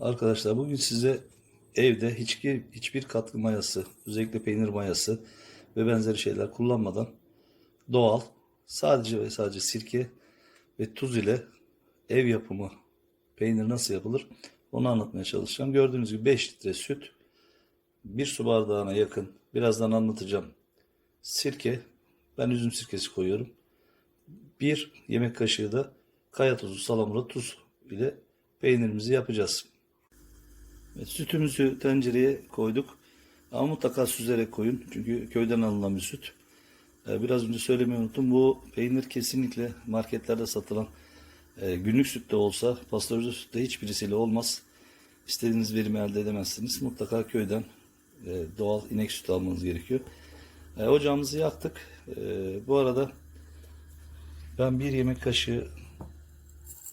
Arkadaşlar bugün size evde hiçbir, hiçbir katkı mayası, özellikle peynir mayası ve benzeri şeyler kullanmadan doğal, sadece ve sadece sirke ve tuz ile ev yapımı peynir nasıl yapılır onu anlatmaya çalışacağım. Gördüğünüz gibi 5 litre süt, 1 su bardağına yakın, birazdan anlatacağım sirke, ben üzüm sirkesi koyuyorum. 1 yemek kaşığı da kaya tuzu, salamura tuz ile peynirimizi yapacağız. Evet, sütümüzü tencereye koyduk. Ama mutlaka süzerek koyun. Çünkü köyden alınan bir süt. Ee, biraz önce söylemeyi unuttum. Bu peynir kesinlikle marketlerde satılan e, günlük sütte olsa pastörize sütte hiçbirisiyle olmaz. İstediğiniz verimi elde edemezsiniz. Mutlaka köyden e, doğal inek sütü almanız gerekiyor. E, ocağımızı yaktık. Bu arada ben bir yemek kaşığı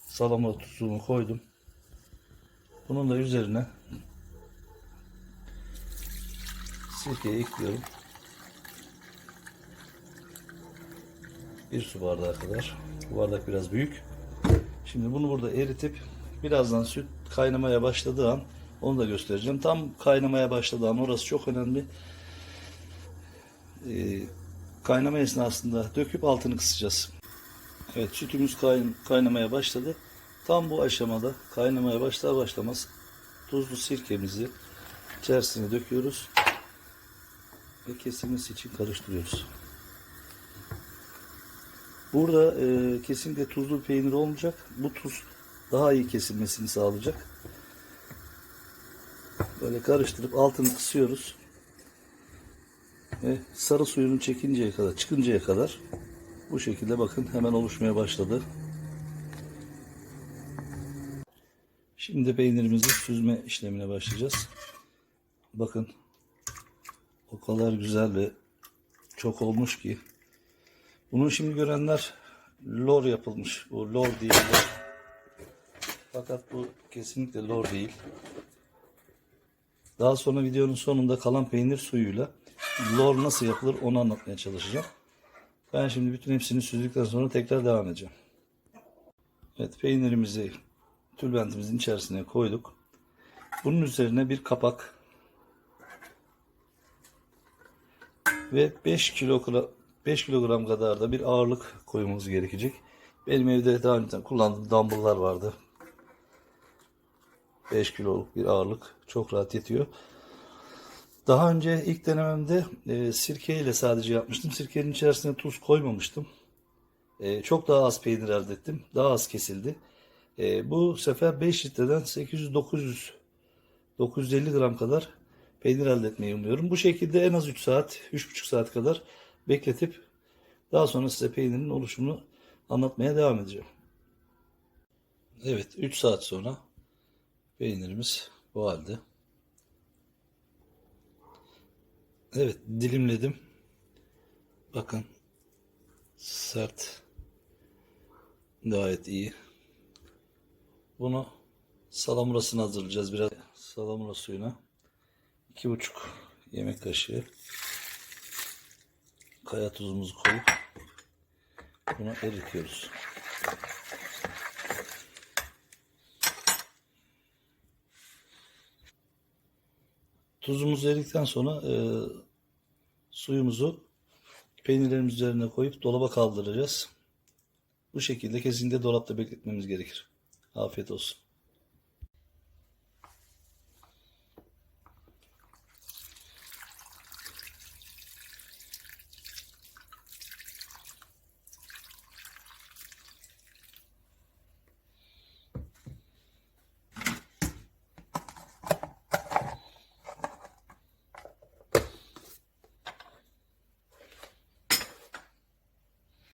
salamura tuzumu koydum. Bunun da üzerine sirkeyi ekliyorum. Bir su bardağı kadar. Bu bardak biraz büyük. Şimdi bunu burada eritip birazdan süt kaynamaya başladığı an onu da göstereceğim. Tam kaynamaya başladığı an orası çok önemli. Ee, kaynama esnasında döküp altını kısacağız. Evet sütümüz kayn- kaynamaya başladı. Tam bu aşamada kaynamaya başlar başlamaz tuzlu sirkemizi içerisine döküyoruz ve kesilmesi için karıştırıyoruz. Burada e, kesinlikle tuzlu peynir olmayacak. Bu tuz daha iyi kesilmesini sağlayacak. Böyle karıştırıp altını kısıyoruz. Ve sarı suyunu çekinceye kadar, çıkıncaya kadar bu şekilde bakın hemen oluşmaya başladı. Şimdi peynirimizi süzme işlemine başlayacağız. Bakın o kadar güzel ve çok olmuş ki. Bunu şimdi görenler lor yapılmış. Bu lor değil. Fakat bu kesinlikle lor değil. Daha sonra videonun sonunda kalan peynir suyuyla lor nasıl yapılır onu anlatmaya çalışacağım. Ben şimdi bütün hepsini süzdükten sonra tekrar devam edeceğim. Evet peynirimizi tülbentimizin içerisine koyduk. Bunun üzerine bir kapak ve 5 kilogram 5 kilogram kadar da bir ağırlık koymamız gerekecek. Benim evde daha önce kullandığım dumbbell'lar vardı. 5 kiloluk bir ağırlık çok rahat yetiyor. Daha önce ilk denememde e, sirke ile sadece yapmıştım. Sirkenin içerisine tuz koymamıştım. E, çok daha az peynir elde ettim. Daha az kesildi. E, bu sefer 5 litreden 800-900 950 gram kadar peynir elde etmeyi umuyorum. Bu şekilde en az 3 saat, 3,5 saat kadar bekletip daha sonra size peynirin oluşumunu anlatmaya devam edeceğim. Evet, 3 saat sonra peynirimiz bu halde. Evet, dilimledim. Bakın sert gayet iyi. Bunu salamurasını hazırlayacağız biraz. Salamura suyuna iki buçuk yemek kaşığı kaya tuzumuzu koyup bunu eritiyoruz. Tuzumuzu eridikten sonra e, suyumuzu peynirlerimiz üzerine koyup dolaba kaldıracağız. Bu şekilde kesinlikle dolapta bekletmemiz gerekir. Afiyet olsun.